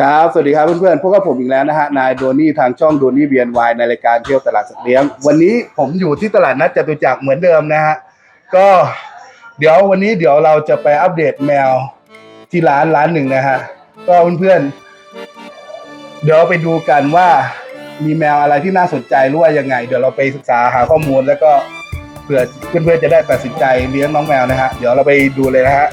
ครับ สวัสดีครับเพื่อนๆ พวกกับผมอีกแล้วนะฮะ นายโดนี่ทางช่องโดนี่เบียนวายในรายการเที่ยวตลาดสัตว์เลี้ยง วันนี้ผมอยู่ที่ตลาดนัดจตุจักรเหมือนเดิมนะฮะ ก็เดี๋ยววันนี้เดี๋ยวเราจะไปอัปเดตแมวที่ร้านร้านหนึ่งนะฮะ ก็เพื่อนๆ เดี๋ยวไปดูกันว่ามีแมวอะไรที่น่าสนใจรือว่ายังไง เดี๋ยวเราไปศึกษาหาข้อมูลแล้วก็เผื่อเพื่อนๆจะได้ตัดสินใจเลี้ยงน้องแมวนะฮะ เดี๋ยวเราไปดูเลยนะฮะ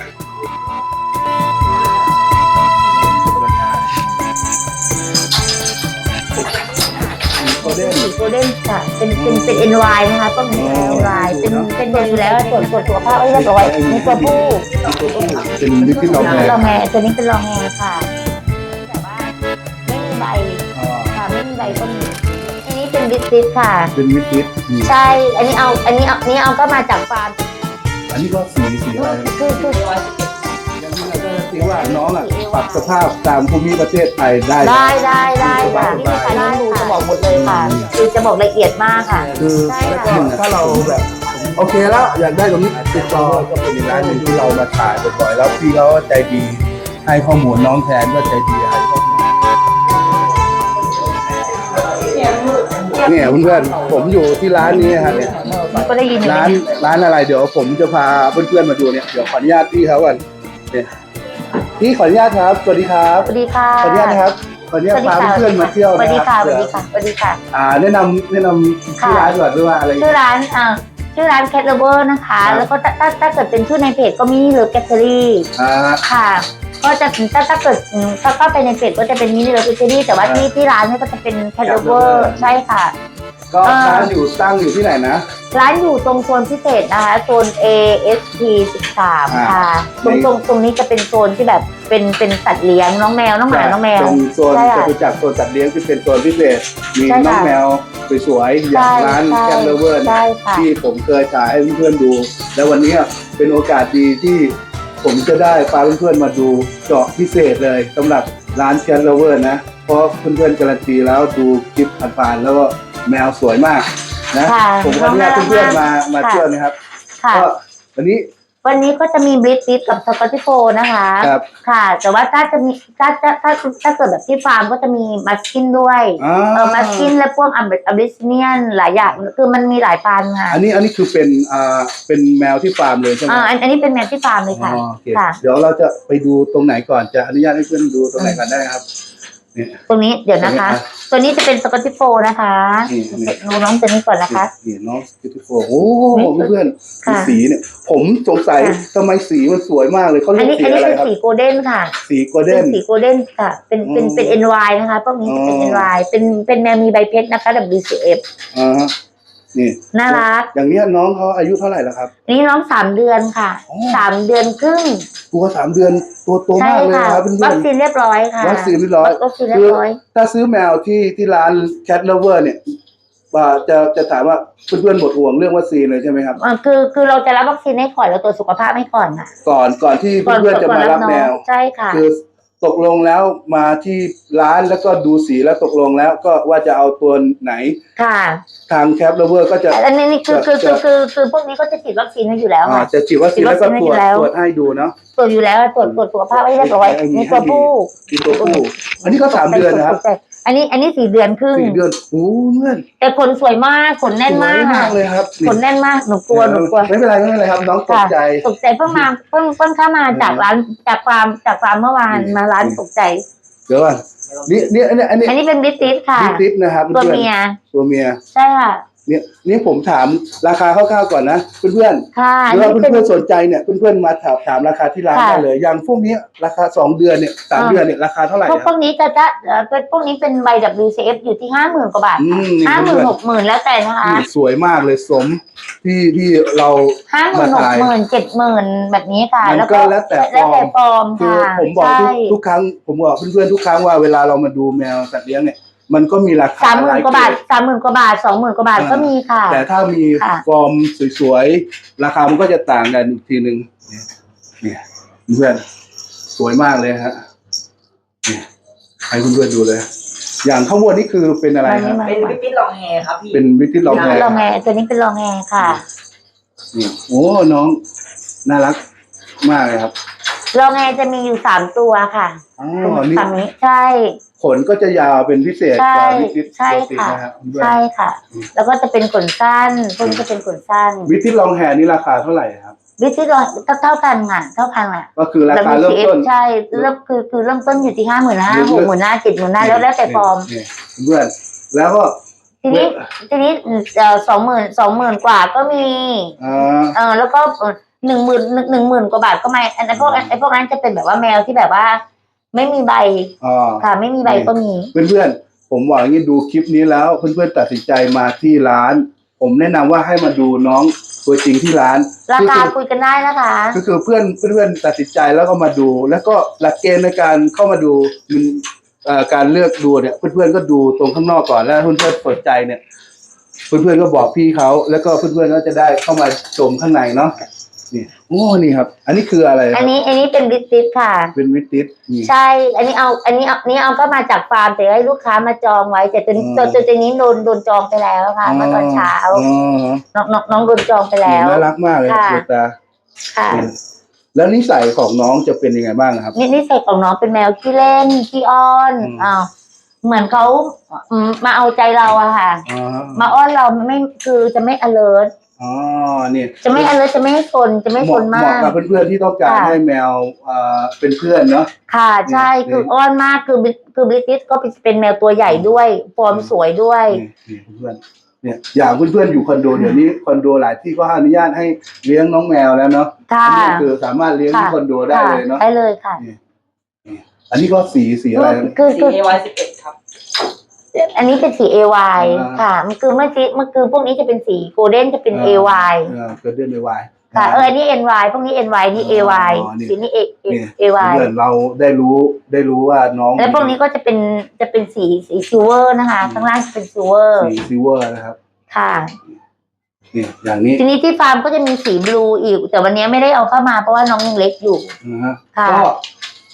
โกลเด้นโกลเด้นค่ะเป็นเป็นเป็น NY นะคะต้นเป็น NY เป็นเป็นเบอร์อยู่แล้วตรวจตรวจสุขภาพเอ้ยเรียบร้อยมีตัวผู้เป็นลิปที่เราแพงรองแงตัวนี้เป็นรองแงค่ะแต่ว่าไม่มีใบค่ะไม่มีใบก็มีอันนี้เป็นดิสติสค่ะ เป็นมิดลิปใช่อันนี้เอาอันนี้เอาอันนี้เอาก็มาจากฟาร์มอันนี้ก็สีสีอะไรนะคือคือยัง ไม่ได้ตีว่าน้องอะปรับสภาพตามภูมิประเทศไทยได้ได้ได้ได้ค่ะที่มีการเลี้ยงดูจะบอกหมดเลยค่ะ คือจะบอกละเอียดมากค่ะ คือใช่แล้วค่ะก็ถ้าเราแบบโอเคแล้วอยากได้ตรงนี้ติดต่อก็เป็นอีกร้านหนึ่งที่เรามาถ่ายบ่อยๆแล้วพี่เขาก็ใจดีให้ข้อมูลน้องแทนก็ใจดีให้ข้อมูลเนี่ยเพื่อนๆผมอยู่ที่ร้านนี้ฮะเนี่ยมันก็ได้ยินอยู่ร้านร้านอะไรเดี๋ยวผมจะพาเพื่อนๆมาดูเนี่ยเดี๋ยวขออนุญาตพี่เขาก่อนเนี่ย พี่ขออนุญาตครับ สวัสดีครับ สวัสดีค่ะขออนุญาตนะครับ ขออนุญาตพาเพื่อนๆมาเที่ยวสวันะสดีคค่ะรับสวัสดีค่ะสวัสดีค่ะ อ่าแนะนำแนะนำชื่อค่ะร้านก่อนด้วยว่าอะไรชื่อร้านอ่าชื่อร้าน Cat Lover นะคะครับแล้วก็ถ้าถ้าถ้าเกิดเป็นชื่อในเพจก็มินิเลิฟแกตเตอรี่อ่า ค่ะ ก็จะถ้าถ้าเกิดอืมถ้าเข้าไปในเพจก็จะเป็นมินิเลิฟแกตเตอรี่แต่ว่าครับที่ที่ร้านเนี่ยก็จะเป็น Cat Cat Lover Lover ใช่ค่ะ ก็อ่า ร้านอยู่ตั้งอยู่ที่ไหนนะ ร้านอยู่ตรงโซนพิเศษนะคะโซน A S T 13 ค่ะ ตรงในตรงตรงนี้จะเป็นโซนที่แบบเป็นเป็นสัตว์เลี้ยงน้องแมวน้องหมาน้องแมวเป็นโซนใช่จค่ะตุจักรโซนสัตว์เลี้ยงที่เป็นโซนพิเศษ มีใช่ค่ะน้องแมวสวยๆอย่าใช่งร้านใช่แคมเลเวอร์ใช่ค่ะ ที่ผมเคยถ่ายให้เพื่อนๆดู แล้ววันนี้เป็นโอกาสดีที่ผมจะได้พาเพื่อนๆมาดูเจาะพิเศษเลยสำหรับร้านแคมเลเวอร์นะ เพราะเพื่อนๆการันตีแล้วดูคลิปผ่านๆแล้วก็ แมวสวยมากนะค่ะผมขออนุญาตเพื่อนๆมามาค่ะเที่ยวนะครับค่ะ ก็วันนี้ วันนี้ก็จะมีบริติสกับสกอตติโฟนะคะ ครับ ค่ะ แต่ว่าถ้าจะมีถ้าถ้าถ้าถ้าเกิดแบบที่ฟาร์มก็จะมีมัสกินด้วยอ่าเออมัสกินและพวกอัมอัมบิสเนียนหลายอย่าง คือมันมีหลายพันธุ์ค่ะอันนี้อันนี้คือเป็นอ่าเป็นแมวที่ฟาร์มเลยใช่ไหมอ่าอันอันนี้เป็นแมวที่ฟาร์มเลยค่ะ อ๋อโอเคค่ะ เดี๋ยวเราจะไปดูตรงไหนก่อนจะอนุญาตให้เพื่อนดูตรงไหนก่อนได้ครับ เนี่ย ตรงนี้เดี๋ยวนะคะ ตัวนี้จะเป็นสกอตติโฟนะคะนี่นี่ ดูน้องตัวนี้ก่อนนะคะ นี่น้องบิวตี้โฟโอ้โหเพื่อนๆค่ะดูสีเนี่ย ผมสงสัยค่ะ ทำไมสีมันสวยมากเลยเขาอัเรีนยกนี้สีอันนี้อะไรเป็นครับ สีโกลเด้นค่ะสีโกลเป็เด้นนสีโกลเด้นค่ะ เป็นเป็นอ๋อเป็น NY นะคะพวกนี้จะเป็นอ๋อ NY เป็นเป็นแมวมีใบเพชรนะคะ WCF อ่าฮะ นี่น่ารัก อย่างเนี้ยน้องเขาอายุเท่าไหร่แล้วครับ นี่น้องสามเดือนค่ะอ๋อสามเดือนครึ่งตัวสามเดือนตัวโตใช่มากเลยค่ะนะครับเพื่วัอคนซีนเรียบร้อยค่ะวัคซีนเรียบร้อยวัคซีนเรียบร้อยๆถ้าซื้อแมวที่ที่ร้าน Cat Lover เนี่ยว่าจะจะถามว่าเพื่อนๆหมดห่วงเรื่องวัคซีนเลยใช่ไหมครับอ่าคือคือเราจะรับวัคซีนให้ก่อนเราตรวจสุขภาพให้ก่อนค่ะก่อนก่อนที่ก่อนเพื่อนๆจะก่มารับน้องแมวใช่ค่ะ คือ ตกลงแล้วมาที่ร้านแล้วก็ดูสีแล้วตกลงแล้วก็ว่าจะเอาตัวไหน ค่ะ ทางแคปเลเวอร์ก็จะอันนี้นี่คือคือจะคือคือคือพวกนี้ก็จะฉีดวัคซีนให้อยู่แล้วอ่าค่ะ จะฉีดวัคซีนแล้วก็ตรวจฉีดวัคซีนให้อยู่แล้ว ตรวจให้ดูเนาะ ตรวจอยู่แล้วตรวจตรวจสุขภาพให้เรียบร้อยให้มีมีตัวผู้ มีตัวผู้ อันนี้ก็สามเดือนนะครับ อันนี้อันนี้สี่เดือนครึ่งสี่เดือนโอ้เพื่อนแต่ขนสวยมากขนแน่นมากสวยค่ะเลยครับขนแน่นมากหนูกลัวหนูกลัวไม่เป็นไรไม่เป็นไรครับน้องตกค่ะใจตกใจเพิ่งมาเพิ่งเพิ่งเข้ามาจากร้านจากฟาร์มจากฟาร์มเมื่อวานอืมมาร้านตกใจเดี๋ยวก่อนนี่นี่อันนี้อันนี้อันนี้เป็นบริติสค่ะดิติสนะครับตัวเพื่อนเมียตัวเมียใช่ค่ะ เนี่ยนี่ผมถามราคาคร่าวๆก่อนนะเพื่อนๆค่ะหรือว่านี่เป็นเพื่อนๆสนใจเนี่ยเพื่อนๆมาถามถามราคาที่ร้านค่ะได้เลย อย่างพวกนี้ราคาสองเดือนเนี่ยสามอ่าเดือนเนี่ยราคาเท่าไหร่พวกคพรับวกนี้จะจะเอ่อเป็นพวกนี้เป็นใบ WCF อยู่ที่ห้าหมื่นกว่าบาทอืมนี่ห้าหมื่เพื่นอนหกหมื่นแล้วแต่นะคะๆนี่สวยมากเลยสมที่ที่เรา ห้าหมื่นหกหมื่นเจ็ดหมื่นแบบนี้ค่ะ มันก็แล้วแต่แล้วแต่ฟอร์มคือค่ะผมบอกใช่ทุกทุกครั้งผมบอกเพื่อนๆทุกครั้งว่าเวลาเรามาดูแมวสัตว์เลี้ยงเนี่ย มันก็มีราคาสามหมื่หลนยกว่าบาทเรดสามหมื่นกว่าบาทสองหมื่นกว่าบาทก็มีค่ะ แต่ถ้ามีค่ะฟอร์มสวยๆ ราคามันก็จะต่างกันอีกทีหนึ่งเนี่ยเนี่ยเพื่อนสวยมากเลยฮะเนี่ยให้เพื่อนๆดูเลย อย่างข้างบนนี่คือเป็นอะไรมันคนี่รับมันเป็นวิปปิ้นลองแฮครับพี่เป็นวิตติลองแฮลองแงตัวนี้เป็นลองแงค่ะนี่โอ้น้องน่ารักมากเลยครับ ลองแอจะมีอยู่สามตัวค่ะอ๋อนี่ฝั่งนี้ใช่ ขนก็จะยาวเป็นพิเศษใช่กว่าวิทิตใช่ปกติค่ะนะฮะเพื่อนใช่ค่ะ แล้วก็จะเป็นขนสั้นพวกนี้จะเป็นขนสั้น วิทิตลองแฮร์นี่ราคาเท่าไหร่ครับ วิธีลองเท่ากันค่ะเท่ากันอะก็คือราคาเริ่มต้นใช่เริ่มคือคือเริ่มต้นอยู่ที่ห้าหมื่นห้าเริ่มหกหมื่นห้าเจ็ดหมื่นห้าแล้วแล้วแต่ฟอร์มนี่เพื่อนแล้วก็ทีนี้ทีนี้สองหมื่นสองหมื่นกว่าก็มีอ่าเออแล้วก็ หนึ่งหมื่นหนึ่งหมื่นกว่าบาทก็ไม่อันนั้นพวกไอ้พวกนั้นจะเป็นแบบว่าแมวที่แบบว่า ไม่มีใบอ่าค่ะ ไม่มีใบก็มี เพื่อนๆ ผมบอกอย่างนี้ดูคลิปนี้แล้ว เพื่อนๆตัดสินใจมาที่ร้าน ผมแนะนำว่าให้มาดูน้องตัวจริงที่ร้านราคาก็คือคุยกันได้นะคะ ก็คือเพื่อนเพื่อนๆตัดสินใจแล้วก็มาดู แล้วก็หลักเกณฑ์ในการเข้ามาดูมันเอ่อการเลือกดูเนี่ยเพื่อนๆก็ดูตรงข้างนอกก่อนแล้วเพื่อนๆสนใจเนี่ย เพื่อนๆก็บอกพี่เขาแล้วก็เพื่อนๆก็จะได้เข้ามาชมข้างในเนาะ นี่โอ้นี่ครับ อันนี้คืออะไรคอัรันบนี้อันนี้เป็นบิสติสค่ะ เป็นวิติสนี่ ใช่ อันนี้เอา อันนี้เอาอันนี้เอาก็มาจากฟาร์มแต่ให้ลูกค้ามาจองไว้ แต่ตัวอืม ตัวตัวตัวนี้โดนโดนจองไปแล้วค่ะเมื่อตอนเช้าอ๋อน้องน้องน้องโดนจองไปแล้ว น่ารักมากเลยค่ะเจตาค่ะ แล้วนิสัยของน้องจะเป็นยังไงบ้างครับนี่นิสัยของน้องเป็นแมวขี้เล่นขี้อ้อนอืม อ้าวเหมือนเขาอืมมาเอาใจเราอะค่ะ อ๋อมาอ้อนเราไม่คือจะไม่ alert อ๋อเนี่ยจะไม่ alert จะไม่ให้ซนจะไม่เหซมาะนเหมามาะกกับเพื่อนๆที่ต้องการค่ะให้แมวเอ่อเป็นเพื่อนเนาะค่ะใช่เนี่ยคืออ้อนมากคือคือบริติสก็เป็นแมวตัวใหญ่ด้วยฟอร์มสวยด้วยนี่นี่เพื่อนเนี่ยอย่างเพื่อนๆอยู่คอนโดเดี๋ยวนี้คอนโดหลายที่ก็อนุญาตให้เลี้ยงน้องแมวแล้วเนาะค่ะอันนี้คือสามารถเลี้ยงที่ค่ะคอนโดได้เลยเนาะได้เลยค่ะนี่นี่อันนี้ก็สีสีอะไรนะคือสีคือเอวายสิบเอ็ดครับ อันนี้เป็นสี AY อ่า ค่ะ มันคือเมื่อกี้มันคือพวกนี้จะเป็นสีโกลเด้นจะเป็น AY เออเกิดเดือนในวาย ค่ะเอออันนี้ NY พวกนี้ NY นี่ AY อ๋อนี่ สีนี้ A นี่ AY เพื่อนเราได้รู้ได้รู้ว่าน้อง แล้วพวกนี้ก็จะเป็นจะเป็นสีสีซิลเวอร์นะคะข้างล่างจะเป็นซิลเวอร์สีซิลเวอร์นะครับค่ะนี่อย่างนี้ทีนี้ที่ฟาร์มก็จะมีสีบลูอีก แต่วันนี้ไม่ได้เอาเข้ามาเพราะว่าน้องยังเล็กอยู่ นะฮะค่ะ ก็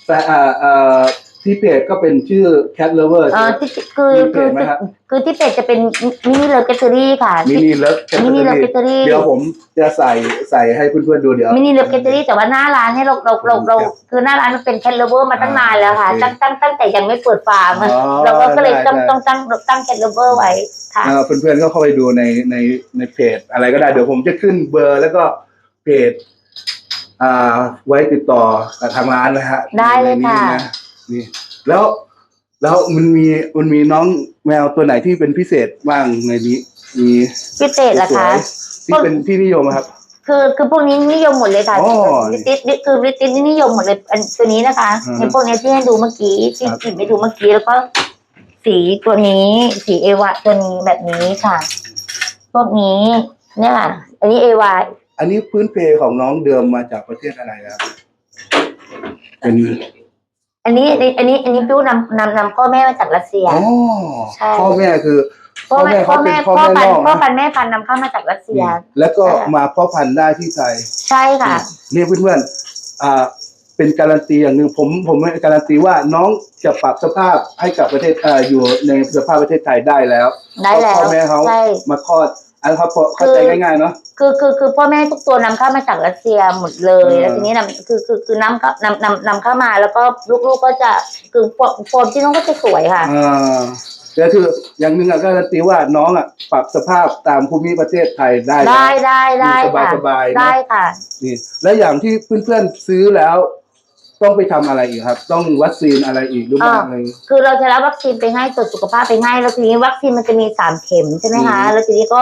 แต่เอ่อเอ่อ ที่เพจก็เป็นชื่อ cat lover เออที่คือมีเพคือจไหมครับ คือที่เพจจะเป็นมินิเลิฟเกตเตอรี่ค่ะ มินิเลิฟมินิเลิฟเกตเตอรี่เดี๋ยวผมจะใส่ใส่ให้เพื่อนๆดูเดี๋ยว มินิเลิฟเกตเตอรี่แต่ว่าหน้าร้านให้เราเราเราเราคือหน้าร้านมันเป็นแคทเลเวอร์มาตั้งนานแล้วค่ะ โอเคตั้งตั้งตั้งแต่ยังไม่เปิดฟาร์มอ๋อเราก็ก็เลยต้องได้ ต้องตั้งตั้งแคทเลเวอร์ไว้ค่ะ เอ่อเพื่อนๆก็เข้าไปดูในในในเพจอะไรก็ได้เดี๋ยวผมจะขึ้นเบอร์แล้วก็เพจอ่าไว้ติดต่อกับทางร้านนะฮะได้เลยในนี้ค่ะ นะนี่แล้วแล้วมันมีมันมีน้องแมวตัวไหนที่เป็นพิเศษบ้างในนี้ มีพิเศษเหรอสวคะยๆที่เป็นที่นิยมอะครับ คือคือพวกนี้นิยมหมดเลยค่ะอ๋อบริติสคือบริติสนี่นิยมหมดเลยอันตัวนี้นะคะอือฮึในพวกนี้ที่ให้ดูเมื่อกี้ที่ครับจิบไปดูเมื่อกี้แล้วก็สีตัวนี้ สีเอวะตัวนี้แบบนี้ค่ะ พวกนี้เนี่ยค่ะอันนี้เอวะอันนี้พื้นเพของน้องเดิมมาจากประเทศอะไรครับเป็น อันนี้อันนี้อันนี้อันนี้พิ้วนำนำนำพ่อแม่มาจากรัสเซีย อ๋อใช่ พ่อแม่คือพ่อแม่พ่อแม่พ่พ่ออแม่พันนอกธุ์พ่อนะพันธุ์แม่พันธุ์นำเข้ามาจากรัสเซีย แล้วก็ใช่มาพ่อพันธุ์ได้ที่ไทย ใช่ค่ะเนี่ยเพื่อนๆอ่า เป็นการันตีอย่างหนึ่งผมผมการันตีว่าน้องจะปรับสภาพให้กับประเทศเอ่ออยู่ในสภาพประเทศไทยได้แล้วได้แล้วพ่อแม่เขาใช่ มาคลอด อันเขาพอเข้าใจง่ายๆเนาะ คือคือคือพ่อแม่ทุกตัวนำเข้ามาจากรัสเซียหมดเลย เออ แล้วทีนี้นำคือคือคือน้ำก็นำนำนำเข้ามาแล้วก็ลูกๆก็จะคือโฟมที่น้องก็จะสวยค่ะ อ่าแต่คืออย่างหนึ่งอะการันตีว่าน้องอะปรับสภาพตามภูมิประเทศไทยได้แล้วได้ได้ได้อยู่ค่ะสบายๆนะ ได้ค่ะ นี่ แล้วอย่างที่เพื่อนๆซื้อแล้ว ต้องไปทำอะไรอีกครับ ต้องวัคซีนอะไรอีกหรือเปล่าอ่า อะไร คือเราจะรับวัคซีนไปให้ตรวจสุขภาพไปให้แล้วทีนี้วัคซีนมันจะมีสามเข็มใช่ไหมคะ อืม แล้วทีนี้ก็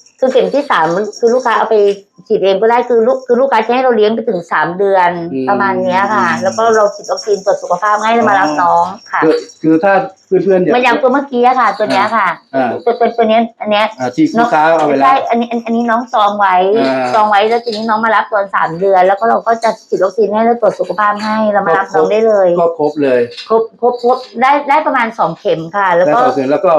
คือเข็มที่สามคือลูกค้าเอาไปฉีดเองก็ได้คือลูกคือลูกค้าจะให้เราเลี้ยงไปถึงสามเดือนประมาณเนี้ยค่ะ แล้วก็เราฉีดวัคซีนตรวจสุขภาพให้แล้วมารับน้องค่ะคือคือถ้าเพื่อนๆอยากมันอย่างตัวเมื่อกี้อะค่ะ ตัวเนี้ยค่ะอ่าตัวตัวตัวเนี้ยอันเนี้ย อ่าที่ลูกค้าเอาไปแล้ใช่วอันนี้อันอันนี้น้องจองไว้ อ่าจองไว้แล้วทีนี้น้องมารับตอนสามเดือน แล้วก็เราก็จะฉีดวัคซีนให้แล้วตรวจสุขภาพให้แล้วมารับน้องได้เลย ก็ครบเลยครบครบครบได้ได้ประมาณสองเข็มค่ะ แล้วแล้วก็ต่อเสร็จแล้วก็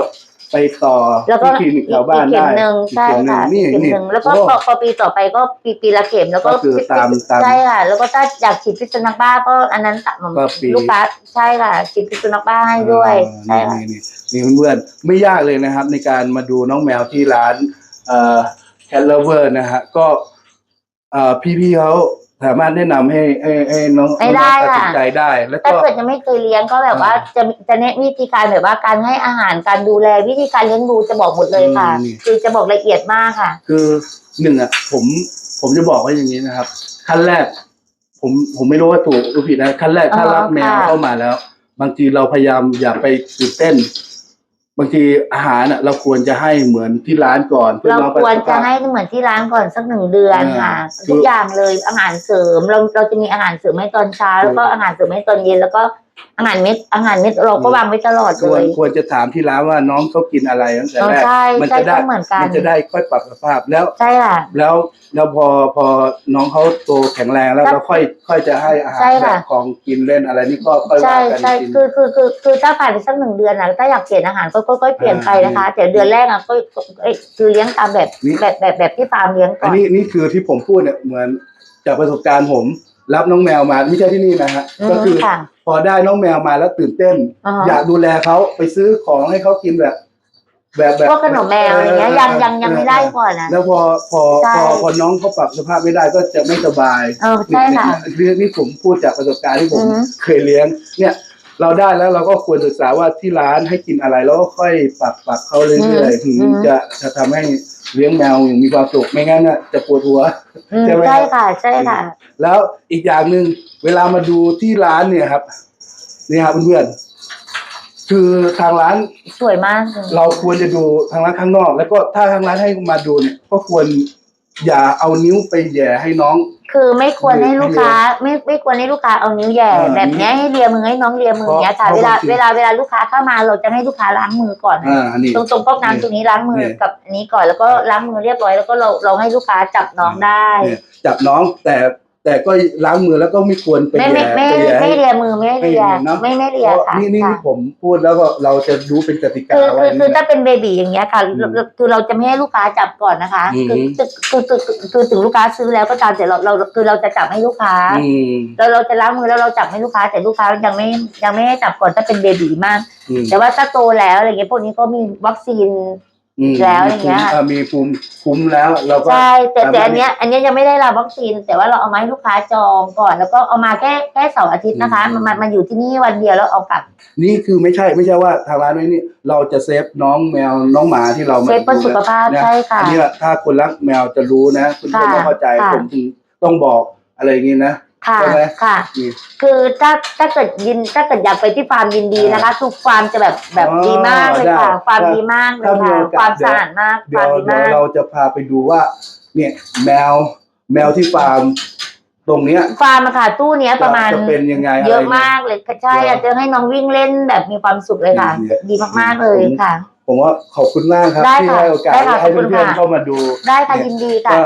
ไปต่อแล้วก็ที่คลินิกแถวบ้านอีกเข็ได้มหนึ่งอีกใช่เข็มหนึ่งค่ะนี่เข็มนี่หนึ่งแล้วก็โอ้ พอพอปีต่อไปก็ปีปีละเข็มแล้วก็ก็คือตามตามใช่ค่ะ แล้วก็ถ้าอยากฉีดพิษสุนัขบ้าก็อันนั้นตัดก็ปี ลูกค้าใช่ค่ะฉีดพิษสุนัขบ้าให้ด้วยใช่อ่าค่ะนี่นี่นี่เพื่อนๆไม่ยากเลยนะครับ ในการมาดูน้องแมวที่ร้านเอ่อ cat lover นะฮะก็เอ่อ พี่ๆเขาสามารถแนะนำให้ให้ให้น้องไม่ได้น้องตัดสินค่ะใจได้ แล้วถ้าก็ เกิดยังไม่เคยเลี้ยงก็แบบว่าจะจะแนะวิธีการแบบว่าการให้อาหารการดูแลวิธีการเลี้ยงดูจะบอกหมดเลยค่ะคือจะบอกละเอียดมากค่ะ คือหนึ่งอะ ผมผมจะบอกว่าอย่างนี้นะครับ ขั้นแรก ผมผมไม่รู้ว่าถูกหรือผิดนะขั้นแรกถ้าอ๋อรับแมวค่ะ เข้ามาแล้ว บางทีเราพยายามอย่าไปตื่นเต้น บางทีอาหารอะเราควรจะให้เหมือนที่ร้านก่อนพื่อเราน้องควรสุขจะภาพให้เหมือนที่ร้านก่อนสักหนึ่งเดือนค่ะอ่าทุกอย่างเลยอาหารเสริมเราเราจะมีอาหารเสริมให้ตอนเช้าแล้วก็อาหารเสริมให้ตอนเย็นแล้วก็ อาหารเม็ดอาหารเม็ดเราก็วางไว้ตลอดคเลวรย ควรจะถามที่ร้านว่าน้องเขากินอะไรตั้งแต่อ๋อแรกใช่มัใช่จะได้ก็เหมือนกัน มันจะได้ค่อยปรับสภาพแล้ว ใช่ค่ะ แล้วแล้วพอพอน้องเขาโตแข็งแรงแล้วครับเราค่อยค่อยจะให้อาหารใช่แบค่ะ บของกินเล่นอะไรนี่ก็ค่อยใช่ว่ากันใช่จริง คือคือคือคือถ้าผ่านไปสักหนึ่งเดือนนะถ้าอยากเปลี่ยนอาหารก็ก็ก็เปลี่ยนไปนะคะ แต่เดือนแรกอะก็ก็เอ้ยคือเลี้ยงตามแบบนี่ แบบแบบแบบที่ฟาร์มเลี้ยงก่อัอนนนี้นี่คือที่ผมพูดเนี่ยเหมือนจากประสบการณ์ผม รับน้องแมวมาไม่ใช่ที่นี่นะฮะอืมก็คือค่ะพอได้น้องแมวมาแล้วตื่นเต้น อ่าฮะ อยากดูแลเขาไปซื้อของให้เขากินแบบ แบบแบบพวกขนมแมวอย่างเงี้ยยังยังยังไม่ได้ก่อนนะ แล้วพอพอใช่ พอพอน้องเขาปรับสภาพไม่ได้ก็จะไม่สบาย เออใช่ค่ะ เรื่องนี้ผมพูดจากประสบการณ์ที่ผมอือฮึ เคยเลี้ยง เนี่ย เราได้แล้วเราก็ควรศึกษาว่าที่ร้านให้กินอะไรแล้วก็ค่อยปรับปรับเขาเรื่อยๆถึงจะจะทำให้ เลี้ยงแมวอย่างมีความสุขไม่งั้นน่ะจะปวดหัวอืมใช่ไหมใช่ค่ะ ใช่ค่ะ แล้วอีกอย่างหนึ่งเวลามาดูที่ร้านเนี่ยครับนี่ครับเพื่อนๆคือทางร้าน สวยมากเลยเราควรจะดูทางร้านข้างนอก แล้วก็ถ้าทางร้านให้มาดูเนี่ย ก็ควร อย่าเอานิ้วไปแหย่ให้น้อง คือไม่ควรให้ลูกค้า ไม่ไม่ควรให้ลูกค้าเอานิ้วแหย่เออแบบเนี้ยให้เลียมือให้น้องเลียมืออย่างเงี้ยค่ะเพเวราะลาบางทีเวลาเวลาลูกค้าเข้ามาเราจะให้ลูกค้าล้างมือก่อนอ่านี่ตรงตรงก๊อกน้ำตรงนี้ล้างมือเนี่ยกับอันนี้ก่อนแล้วก็ล้างมือเรียบร้อยแล้วก็เราเราให้ลูกค้าจับน้องได้เนี่ยจับน้องแต่ แต่ก็ล้างมือแล้วก็ไม่ควรไปไม่แหไม่ย่ไม่ไปแหย่ไม่ให้เลียมือไม่เลียให้เนอะ ไม่ไม่เพเลียราะค่ะนี่นี่ค่ะที่ผมพูดแล้วก็เราจะรู้เป็นกติกาคือไว้คือคือนี่ถ้าเป็นเบบีอย่างเงี้ยค่ะอืมเราคือเราจะไม่ให้ลูกค้าจับก่อนนะคะ อืม คือคือคือคือคือถึงลูกค้าซื้อแล้วก็ตามแต่เราเราคือเราจะจับให้ลูกค้าอืมเราเราจะล้างมือแล้วเราจับให้ลูกค้า แต่ลูกค้ายังไม่ยังไม่ให้จับก่อนถ้าเป็นเบบีมาก อืมแต่ว่าถ้าโตแล้วอะไรเงี้ยพวกนี้ก็มีวัคซีน อืมแล้วอย่างเงี้ยอ่ามีภูมิคุ้มแล้วเราก็ ใช่แต่แต่สามารถอันเนี้ยอันเนี้ยยังไม่ได้รับวัคซีน แต่ว่าเราเอามาให้ลูกค้าจองก่อน แล้วก็เอามาแค่แค่เสาร์อาทิตย์นะคะ อืม มันมันมาอยู่ที่นี่วันเดียวแล้วเอากลับนี่คือไม่ใช่ไม่ใช่ว่าทางร้านไม่นี่เราจะเซฟน้องแมวน้องหมาที่เรามาเซฟเพื่อสุขภาพนะใช่ค่ะ อันนี้ถ้าคนรักแมวจะรู้นะคุณจะค่ะต้องเข้าใจค่ะ ผมถึงต้องบอกอะไรอย่างนี้นะ ค่ะใช่ไหมค่ะนี่คือถ้าถ้าเกิดยินถ้าเกิดอยากไปที่ฟาร์มยินดีนะคะ ทุกฟาร์มจะแบบแบบอ๋อดีมากเลยค่ะได้ฟาร์มดีมากเลยถ้ามีค่ะโอกาสความสะอาดมากเดี๋ฟายวร์มดีเดี๋ยวมาก เราจะพาไปดูว่า เนี่ยแมวแมวที่ฟาร์มตรงเนี้ยฟาร์มอะค่ะตู้เนี้ยประมาณจะเป็นยังไงเยอะไรนี่มากเลยใช่เดี๋ยวอาจจะให้น้องวิ่งเล่นแบบมีความสุขเลยค่ะเนี่ยดีมากๆเลยค่ะ ผมว่าขอบคุณมากครับได้ที่ค่ะให้โอกาสได้ค่ะให้ขอบคุณเพื่อนๆค่ะเข้ามาดูได้ค่ะเนี่ยยินดีค่ะ ก็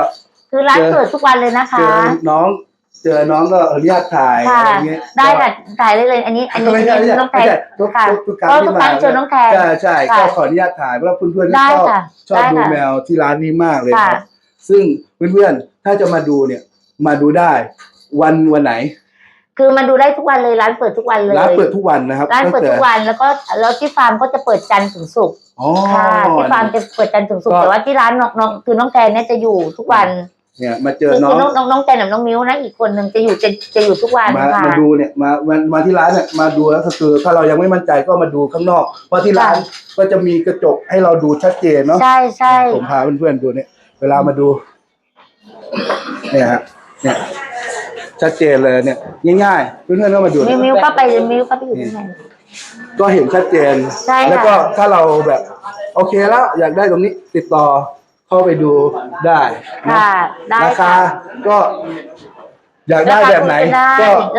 คือร้านเจอเปิดทุกวันเลยนะเจคะ อน้อง เจอน้องก็อนุญาตถ่ายค่ะอะไรเงี้ยได้ค่ะถ่ายได้เลย อันนี้ อันนี้ไม่อันใช่ไม่นี้ใช่น้องแทไม่น ใช่ทุกค่ะทุกทุกครั้งก็ที่ทุกมาครั้งเจอน้องแทนใช่ใช่ค่ะก็ขออนุญาตถ่ายเพราะว่าเพื่อนๆได้ชอบค่ะชอบได้ดูค่ะแมวที่ร้านนี้มากเลยค่ะ ครับซึ่งเพื่อนๆถ้าจะมาดูเนี่ย มาดูได้ วันวันไหน คือมาดูได้ทุกวันเลยร้านเปิดทุกวันเลยร้านเปิดทุกวันนะครับร้านเปิดตั้งแต่ทุกวันแล้วก็แล้วที่ฟาร์มก็จะเปิดจันทร์ถึงศุกร์อ๋อ ค่ะที่ฟาร์มจะเปิดจันทร์ถึงศุกก็ร์แต่ว่าที่ร้านน้องน้องคือน้องแทนเนี่ยจะอยู่ทุกวัน เนี่ย มาเจคืออน้อคืองน้องน้องน้องแทนกับน้องมิ้วนะอีกคนหนึ่งจะอยู่จะจะอยู่ทุกวันมาค่ะ มาดูเนี่ยมามามาที่ร้านเนี่ยมาดูแล้วก็คือถ้าเรายังไม่มั่นใจก็มาดูข้างนอก เพราะที่ร้านก็จะมีกระจกให้เราดูชัดเจนเนาะใช่ใช่ผมพาเพื่อนๆดูเนี่ย เวลามาดู เนี่ยฮะเนี่ย ชัดเจนเลยเนี่ยง่ายๆเพื่อนๆก็มาดู มิเนี่วยมิวก็ไปมิวก็ไปอยู่ที่ไหน ก็เห็นชัดเจน ใช่ค่ะ แล้วก็ถ้าเราแบบ โอเคแล้วอยากได้ตรงนี้ติดต่อ เข้าไปดูได้นะค่ะได้ราคาค่ะ ก็ อยากได้แบบไหน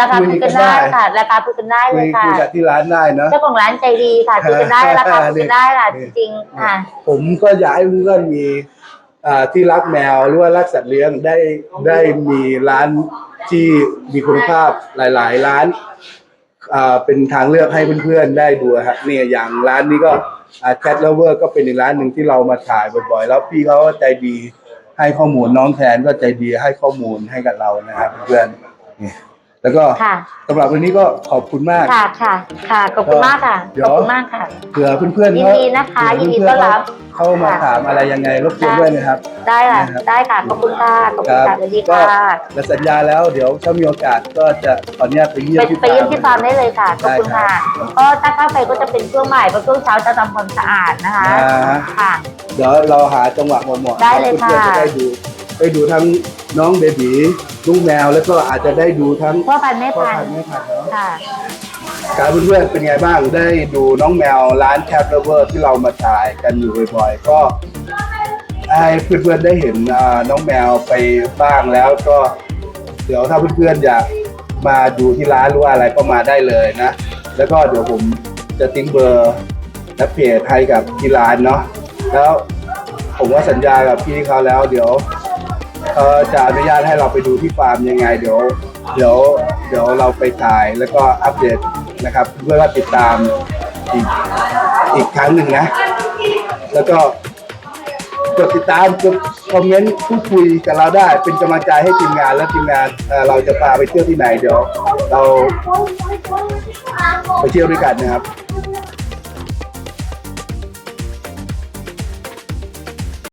ราคาก็คุยคุยกักันนได้ได้ค่ะ ราคาคุยกันได้เลคุยยค่ะ คุยกับที่ร้านได้เนอะเจ้าของร้านใจดีค่ะคุยกันได้ราคาคุยกันได้ค่ะจริงๆค่ะ ผมก็อยากให้เพื่อนๆมีอ่าที่รักแมวหรือว่ารักสัตว์เลี้ยงได้ได้มีร้านที่มีคุณภาพหลาย ๆ ร้านอ่าเป็นทางเลือกให้เพื่อนๆได้ดูครับเนี่ยอย่างร้านนี้ก็ แคทเลเวอร์ก็เป็นอีกร้านหนึ่งที่เรามาถ่ายบ่อยๆ แล้วพี่เขาก็ใจดีให้ข้อมูลน้องแทนก็ใจดีให้ข้อมูลให้กับเรานะครับเพื่อนนี่ แล้วก็ค่ะ สำหรับวันนี้ก็ขอบคุณมาก ค่ะค่ะค่ะขอบคุณมากค่ะเดี๋ยวขอบคุณมากค่ะ เผื่อเพื่อนๆยินเขาดีนะคะเผื่ยินดีเพื่ต้อนรับๆเขาเข้ามาค่ะ ถามอะไรยังไงรบกวนด้วยนะครับ ได้ค่ะนะครับ ได้ค่ะขอบคุณค่ะขอบคุณครัค่ะบสวัสดีก็ค่ะและสัญญาแล้วเดี๋ยวถ้ามีโอกาสก็จะขออนุญาตไปเยี่ยมไปที่ไปเยี่ยมที่ฟาร์มได้เลยค่ะขอบคุณได้ค่ะครับก็ถ้าเข้าไปก็จะเป็นช่วงบ่ายเพราะช่วงเช้าจะทำความสะอาดนะคะอ่าค่ะ เดี๋ยวเราหาจังหวะเหมาะๆได้เลยพื่อนๆค่ะ จะได้ดูได้ดูทั้ง น้องเบบีลูกแมวแล้วก็อาจจะได้ดูทั้งพ่อพันธุ์แม่พ่อพันพันธุ์ธุ์แม่พันธุ์เนาะค่ะ การเพื่อนๆเป็นไงบ้างได้ดูน้องแมวร้านแคปเลเวอร์ที่เรามาถ่ายกันอยู่บ่อยๆก็ให้เพื่อนๆได้เห็นอ่าน้องแมวไปบ้างแล้วก็ เดี๋ยวถ้าเพื่อนๆอยากมาดูที่ร้านหรือว่าอะไรก็มาได้เลยนะ แล้วก็เดี๋ยวผมจะทิ้งเบอร์และเพจให้กับที่ร้านเนาะแล้วผมก็สัญญากับพี่เขาแล้ว เดี๋ยว เขาจะอนุญาตให้เราไปดูที่ฟาร์มยังไง เดี๋ยว เดี๋ยวเดี๋ยวเราไปถ่ายแล้วก็อัปเดตนะครับ เพื่อว่าติดตามอีกอีกครั้งหนึ่งนะ แล้วก็กดติดตามกดคอมเมนต์พูดคุยกับเราได้ เป็นกำลังใจให้ทีมงานและทีมงานเอ่อเราจะพาไปเที่ยวที่ไหนเดี๋ยว เราไปเที่ยวด้วยกันนะครับ